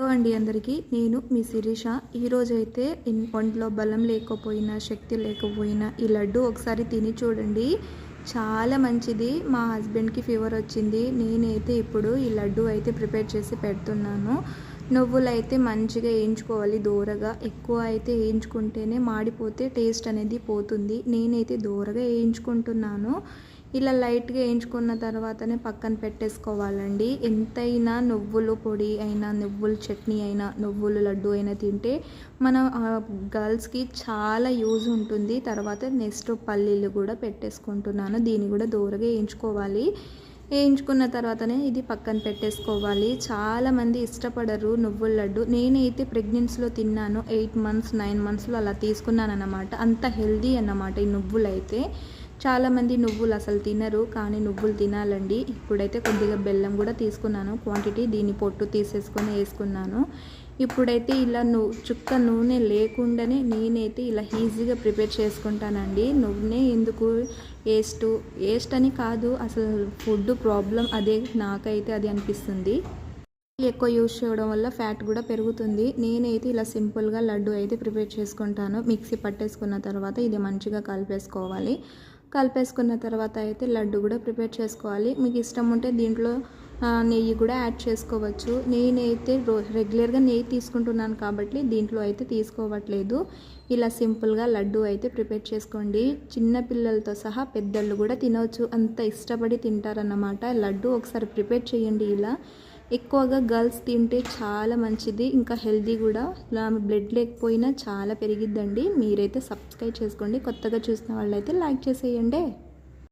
Hello అండి అందరికీ నేను మీ శిరీష. ఈరోజైతే ఇన్- ఒంట్లో బలం లేకపోయినా శక్తి లేకపోయినా ఈ లడ్డు ఒకసారి తిని చూడండి. చాలా మంచిది. మా హస్బెండ్కి ఫీవర్ వచ్చింది. నేనైతే ఇప్పుడు ఈ లడ్డు అయితే ప్రిపేర్ చేసి పెడుతున్నాను. నువ్వులు అయితే మంచిగా వేయించుకోవాలి దూరగా. ఎక్కువ అయితే వేయించుకుంటేనే మాడిపోతే టేస్ట్ అనేది పోతుంది. నేనైతే దూరగా వేయించుకుంటున్నాను ఇలా లైట్గా వేయించుకున్న తర్వాతనే పక్కన పెట్టేసుకోవాలండి. ఎంతైనా నువ్వులు పొడి అయినా నువ్వుల చట్నీ అయినా నువ్వులు లడ్డు అయినా తింటే మన గర్ల్స్కి చాలా యూజ్ ఉంటుంది. తర్వాత నెక్స్ట్ పల్లీలు కూడా పెట్టేసుకుంటున్నాను. దీన్ని కూడా దూరగా వేయించుకోవాలి. వేయించుకున్న తర్వాతనే ఇది పక్కన పెట్టేసుకోవాలి. చాలామంది ఇష్టపడరు నువ్వుల లడ్డు. నేనైతే ప్రెగ్నెన్సీలో తిన్నాను. ఎయిట్ మంత్స్ నైన్ మంత్స్లో అలా తీసుకున్నాను అన్నమాట అంత హెల్దీ అన్నమాట ఈ నువ్వులు అయితే చాలామంది నువ్వులు అసలు తినరు కానీ నువ్వులు తినాలండి. ఇప్పుడైతే కొద్దిగా బెల్లం కూడా తీసుకున్నాను. క్వాంటిటీ దీన్ని పొట్టు తీసేసుకొని వేసుకున్నాను. ఇప్పుడైతే ఇలా నువ్వు చుక్క నూనె లేకుండానే నేనైతే ఇలా ఈజీగా ప్రిపేర్ చేసుకుంటానండి. నూనె ఎందుకు వేస్ట్? వేస్ట్ అని కాదు అసలు ఫుడ్ ప్రాబ్లం అదే నాకైతే అది అనిపిస్తుంది. ఎక్కువ యూజ్ చేయడం వల్ల ఫ్యాట్ కూడా పెరుగుతుంది. నేనైతే ఇలా సింపుల్గా లడ్డు అయితే ప్రిపేర్ చేసుకుంటాను. మిక్సీ పట్టేసుకున్న తర్వాత ఇది మంచిగా కలిపేసుకోవాలి. కలిపేసుకున్న తర్వాత అయితే లడ్డు కూడా ప్రిపేర్ చేసుకోవాలి. మీకు ఇష్టం ఉంటే దీంట్లో నెయ్యి కూడా యాడ్ చేసుకోవచ్చు. నేనైతే రో రెగ్యులర్గా నెయ్యి తీసుకుంటున్నాను కాబట్టి దీంట్లో అయితే తీసుకోవట్లేదు. ఇలా సింపుల్గా లడ్డు అయితే ప్రిపేర్ చేసుకోండి. చిన్న పిల్లలతో సహా పెద్దళ్ళు కూడా తినవచ్చు అంత ఇష్టపడి తింటారన్నమాట. లడ్డు ఒకసారి ప్రిపేర్ చేయండి ఇలా. ఎక్కువగా గర్ల్స్ తింటే చాలా మంచిది ఇంకా హెల్దీ కూడా. ఇలా బ్లడ్ లేకపోయినా చాలా పెరిగిద్దండి. మీరైతే సబ్స్క్రైబ్ చేసుకోండి. కొత్తగా చూసిన వాళ్ళైతే లైక్ చేసేయండి.